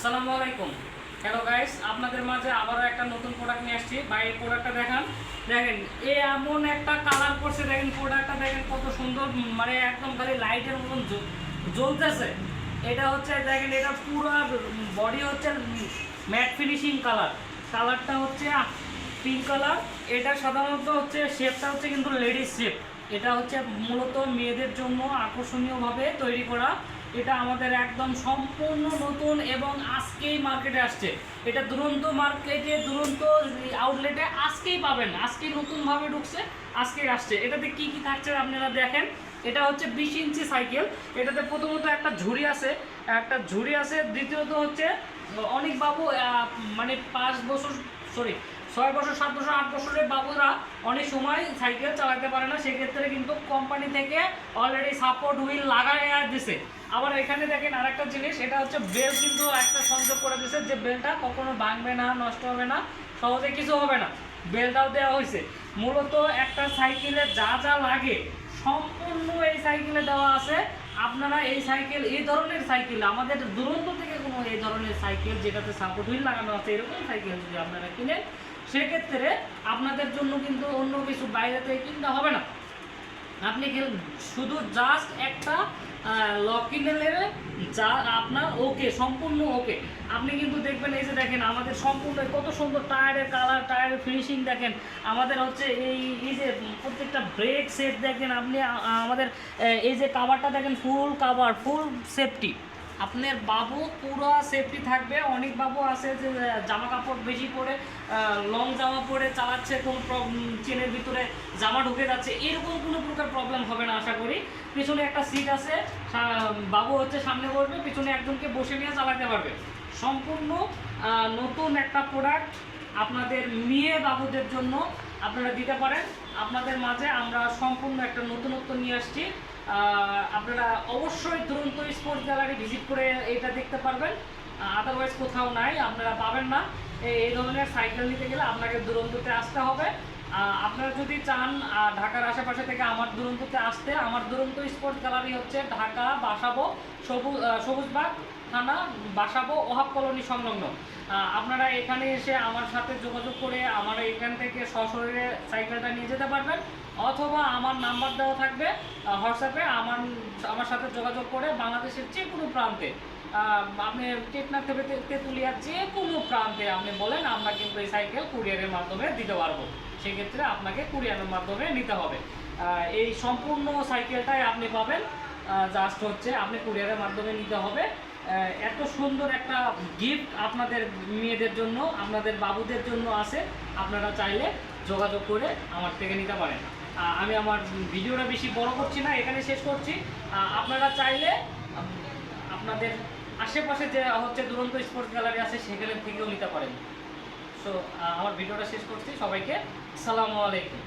আসসালামু আলাইকুম। Hello guys আপনাদের মাঝে আবারও একটা নতুন প্রোডাক্ট নিয়ে আসছি। এই প্রোডাক্টটা দেখান। দেখেন, এ এমন একটা কালার করছে। দেখেন প্রোডাক্টটা দেখেন কত সুন্দর মানে একদম খালি লাইটের মতন জ্ব- জ্বলতেছে। এটা হচ্ছে, দেখেন, এটা পুরো বডি হচ্ছে ম্যাট ফিনিশিং কালার কালারটা হচ্ছে পিঙ্ক কালার এটা সাধারণত হচ্ছে শেপটা হচ্ছে কিন্তু লেডিস শেপ এটা হচ্ছে মূলত মেয়েদের জন্য আকর্ষণীয়ভাবে তৈরি করা এটা আমাদের একদম সম্পূর্ণ নতুন এবং আজকেই মার্কেটে আসছে। এটা দুরন্ত মার্কেটে দুরন্ত আউটলেটে আজকেই পাবেন, আজকেই নতুনভাবে ঢুকছে, আজকেই আসছে। এটাতে কি কি থাকছে আপনারা দেখেন। এটা হচ্ছে বিশ ইঞ্চি সাইকেল। এটাতে প্রথমত একটা ঝুড়ি আছে, একটা ঝুড়ি আছে, দ্বিতীয়ত হচ্ছে অনেক বাবু মানে পাঁচ বছর সরি ছয় বছর, সাত বছর, আট বছরের বাবুরা অনেক সময় সাইকেল চালাতে পারে না, সেক্ষেত্রে কিন্তু কোম্পানি থেকে অলরেডি সাপোর্ট হুইল লাগাই দিছে। আবার এখানে দেখেন আরেকটা জিনিস, এটা হচ্ছে বেল কিন্তু একটা সংযোগ করে দিছে যে বেলটা কখনো ভাঙবে না, নষ্ট হবে না, সহজে কিছু হবে না। বেলটাও দেওয়া হয়েছে। মূলত একটা সাইকেলে যা যা লাগে, সম্পূর্ণ এই সাইকেলে দেওয়া আছে। আপনারা এই সাইকেল, এই ধরনের সাইকেল, আমাদের দুরন্ত থেকে কোনো এই ধরনের সাইকেল যেটাতে সাপোর্ট হুইল লাগানো আছে, এরকম সাইকেল যদি আপনারা কিনেন সেক্ষেত্রে আপনাদের জন্য কিন্তু অন্য কিছু বাইরে থেকে কিনতে হবে না। আপনি শুধু জাস্ট একটা লক কিনে নেবে, যা আপনার ওকে সম্পূর্ণ ওকে আপনি কিন্তু দেখবেন এই যে দেখেন, আমাদের সম্পূর্ণ কত সুন্দর টায়ারের কালার টায়ারের ফিনিশিং দেখেন। আমাদের হচ্ছে এই এই যে প্রত্যেকটা ব্রেক সেট দেখেন আপনি আমাদের এই যে কাভারটা দেখেন ফুল কাভার ফুল সেফটি আপনার বাবু পুরো সেফটি থাকবে। অনেক বাবু আছে যে জামা কাপড় বেশি পরে লং জামা পরে চালাচ্ছে, কোন চেনের ভিতরে জামা ঢুকে যাচ্ছে। এরকম কোনো প্রকার প্রবলেম হবে না, আশা করি। পিছনে একটা সিট আছে বাবু হচ্ছে সামনে বসবে, পিছনে একজনকে বসে নিয়ে চালাতে পারবে। সম্পূর্ণ নতুন একটা প্রোডাক্ট আপনাদের মেয়ে বাবুদের জন্য আপনারা দিতে পারেন। আপনাদের মাঝে আমরা সম্পূর্ণ একটা নতুনত্ব নিয়ে আসছি। আপনারা অবশ্যই দুরন্ত স্পোর্টস গ্যালারি ভিজিট করে এটা দেখতে পারবেন। আদারওয়াইজ কোথাও নাই, আপনারা পাবেন না। এই ধরনের সাইকেল নিতে গেলে আপনাকে দুরন্ততে আসতে হবে। আপনারা যদি চান ঢাকার আশেপাশে থেকে আমার দুরন্ততে আসতে, আমার দুরন্ত স্পোর্টস গ্যালারি হচ্ছে ঢাকা, বাসাবো, সবুজ সবুজবাগ থানা, বাসাবো ওহাব কলোনি সংলগ্ন। আপনারা এখানে এসে আমার সাথে যোগাযোগ করে আমার এখান থেকে সশরীরে সাইকেলটা নিয়ে যেতে পারবেন, অথবা আমার নাম্বার দেওয়া থাকবে হোয়াটসঅ্যাপে আমার আমার সাথে যোগাযোগ করে বাংলাদেশের যে কোনো প্রান্তে আপনি টেকনাফ থেকে তেঁতুলিয়ার যে কোনো প্রান্তে আপনি বলেন, আমরা কিন্তু এই সাইকেল কুরিয়ারের মাধ্যমে দিতে পারব। সেক্ষেত্রে আপনাকে কুরিয়ারের মাধ্যমে নিতে হবে। এই সম্পূর্ণ সাইকেলটাই আপনি পাবেন জাস্ট হচ্ছে আপনি কুরিয়ারের মাধ্যমে নিতে হবে। এত সুন্দর একটা গিফট আপনাদের মেয়েদের জন্য, আপনাদের বাবুদের জন্য আছে। আপনারা চাইলে যোগাযোগ করে আমার থেকে নিতে পারেন। আমি আমার ভিডিওটা বেশি বড় করছি না, এখানে শেষ করছি। আপনারা চাইলে আপনাদের আশেপাশে যে হচ্ছে দুরন্ত স্পোর্টস গ্যালারি আছে, সেখানে থেকেও নিতে পারেন। সো আমার ভিডিওটা শেষ করছি। সবাইকে আসসালামু আলাইকুম।